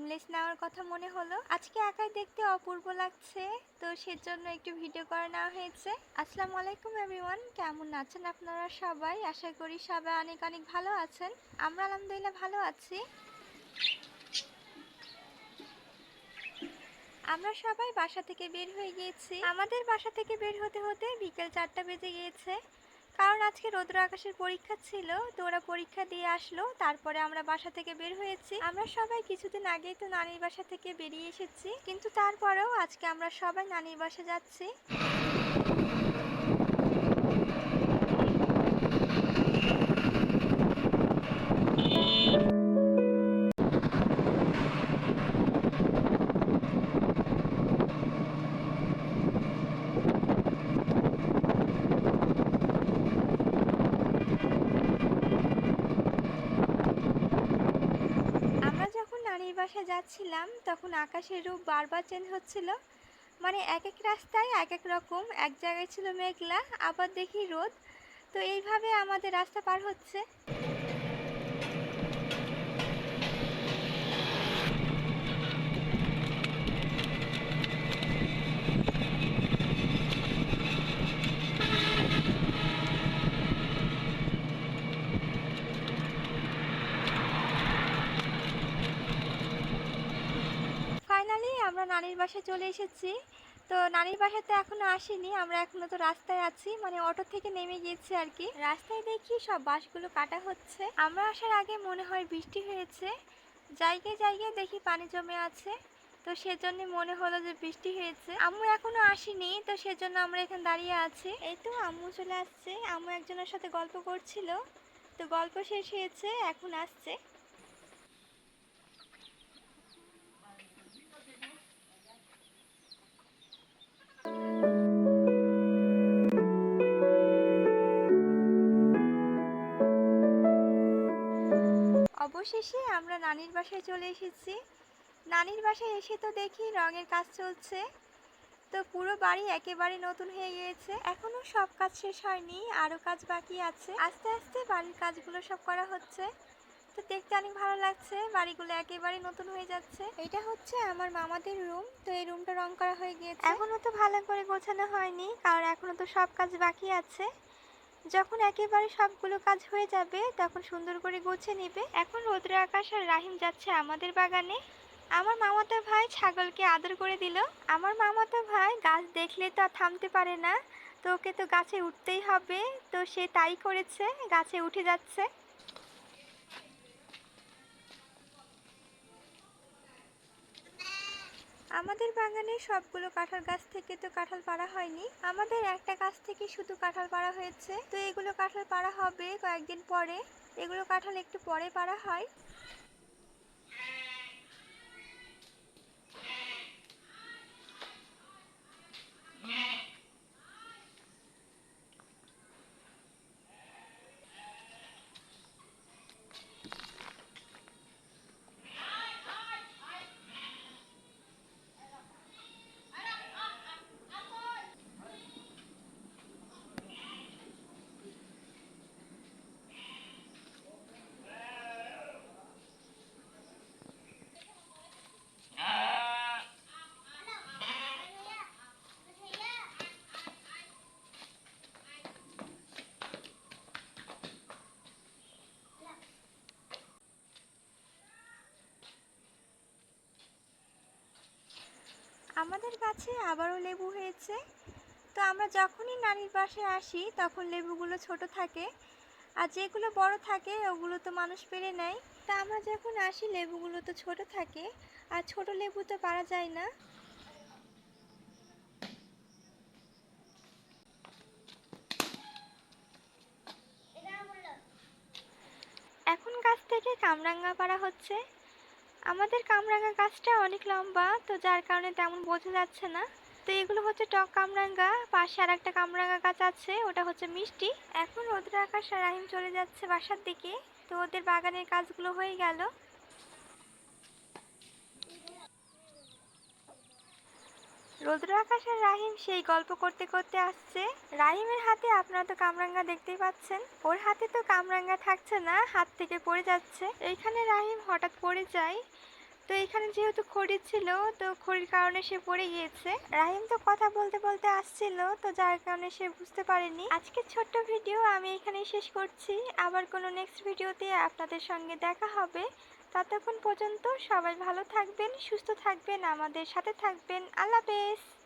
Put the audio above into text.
Timeless নেওয়ার কথা মনে হলো। আজকে একাই দেখতে অপূর্ব লাগছে, তো সেজন্য একটু ভিডিও করে নেওয়া হয়েছে। আসসালামু আলাইকুম এভরিওয়ান কেমন আছেন আপনারা সবাই? আশা করি সবাই অনেক অনেক ভালো আছেন। আমরা আলহামদুলিল্লাহ ভালো আছি। আমরা সবাই বাসা থেকে বের হয়ে গিয়েছি। আমাদের বাসা থেকে বের হতে হতে বিকেল চারটা বেজে গিয়েছে। কারণ আজকে রৌদ্র আকাশের পরীক্ষা ছিল, তো ওরা পরীক্ষা দিয়ে আসলো, তারপরে আমরা বাসা থেকে বের হয়েছি। আমরা সবাই কিছুদিন আগেই তো নানির বাসা থেকে বেরিয়ে এসেছি, কিন্তু তারপরেও আজকে আমরা সবাই নানির বাসা যাচ্ছি। বাসায় যাচ্ছিলাম, তখন আকাশের রূপ বারবার চেঞ্জ হচ্ছিল। মানে এক এক রাস্তায় এক এক রকম, এক জায়গায় ছিল মেঘলা, আবার দেখি রোদ। তো এইভাবে আমাদের রাস্তা পার হচ্ছে ফাইনালি আমরা নানির বাসায় চলে এসেছি। তো নানির বাসাতে এখনও আসিনি, আমরা এখনও তো রাস্তায় আছি মানে অটো থেকে নেমে গিয়েছি আর কি। রাস্তায় দেখি সব বাসগুলো কাটা হচ্ছে। আমরা আসার আগে মনে হয় বৃষ্টি হয়েছে। জায়গায় জায়গায় দেখি পানি জমে আছে। তো সেজন্য মনে হলো যে বৃষ্টি হয়েছে। আম্মু এখনও আসেনি, তো সেজন্য আমরা এখানে দাঁড়িয়ে আছি। এই তো আম্মু চলে আসছে। আম্মু একজনের সাথে গল্প করছিল। তো গল্প শেষ হয়েছে, এখন আসছে। অবশেষে আমরা নানির বাসায় চলে এসেছি। নানির বাসায় এসে তো দেখি রঙের কাজ চলছে। তো পুরো বাড়ি একেবারে নতুন হয়ে গিয়েছে। এখনও সব কাজ শেষ হয়নি আরও কাজ বাকি আছে। আস্তে আস্তে বাড়ির কাজগুলো সব করা হচ্ছে। তো দেখতে অনেক ভালো লাগছে, বাড়িগুলো একেবারে নতুন হয়ে যাচ্ছে। এটা হচ্ছে আমার মামাদের রুম। তো এই রুমটা রং করা হয়ে গিয়েছে। এখনও তো ভালো করে গোছানো হয়নি কারণ এখনও তো সব কাজ বাকি আছে। যখন একেবারে সবগুলো কাজ হয়ে যাবে, তখন সুন্দর করে গুছিয়ে নেবে। এখন রৌদ্র আকাশ আর রাহিম যাচ্ছে আমাদের বাগানে। আমার মামাতো ভাই ছাগলকে আদর করে দিল। আমার মামাতো ভাই গাছ দেখলে তো থামতে পারে না। তো ওকে তো গাছে উঠতেই হবে। তো সে তাই করেছে, গাছে উঠে যাচ্ছে। আমাদের বাগানে সবগুলো কাঁঠাল গাছ থেকে তো কাঁঠাল পাড়া হয়নি। আমাদের একটা গাছ থেকে শুধু কাঁঠাল পাড়া হয়েছে। তো এগুলো কাঁঠাল পাড়া হবে কয়েকদিন পরে। এগুলো কাঁঠাল একটু পরে পাড়া হয়। আমাদের গাছে আবারও লেবু হয়েছে। তো আমরা যখনই নানির বাসায় আসি, তখন লেবুগুলো ছোট থাকে আর যেগুলো বড় থাকে, ওগুলো তো মানুষ পেরে নেয়। তা আমরা যখন আসি, লেবুগুলো তো ছোট থাকে আর ছোট লেবু তো পারা যায় না। এখন গাছ থেকে কামরাঙ্গা পাড়া হচ্ছে। আমাদের কামরাঙ্গা গাছটা অনেক লম্বা, তো যার কারণে তেমন বোঝা যাচ্ছে না। তো এগুলো হচ্ছে টক কামরাঙ্গা, পাশে আর একটা কামরাঙ্গা গাছ আছে, ওটা হচ্ছে মিষ্টি। এখন রোদ্র আকাশ রাহিম চলে যাচ্ছে বাসার দিকে, তো ওদের বাগানের কাজগুলো হয়ে গেল। রৌদ্র আকাশ আর রাহিম সেই গল্প করতে করতে আসছে। রাহিমের হাতে আপনারা তো কামরাঙ্গা দেখতেই পাচ্ছেন। ওর হাতে তো কামরাঙ্গা থাকছে না, হাত থেকে পড়ে যাচ্ছে। এইখানে রাহিম হঠাৎ পড়ে যায়। তো এখানে যেহেতু খড়ি ছিল, তো খড়ির কারণে সে পড়ে গিয়েছে। রাহিম তো কথা বলতে বলতে আসছিল, তো যার কারণে সে বুঝতে পারেনি। আজকের ছোট্ট ভিডিও আমি এখানেই শেষ করছি। আবার কোনো নেক্সট ভিডিওতে আপনাদের সঙ্গে দেখা হবে। ততক্ষণ পর্যন্ত সবাই ভালো থাকবেন সুস্থ থাকবেন আমাদের সাথে থাকবেন। আল্লাহ হাফেজ।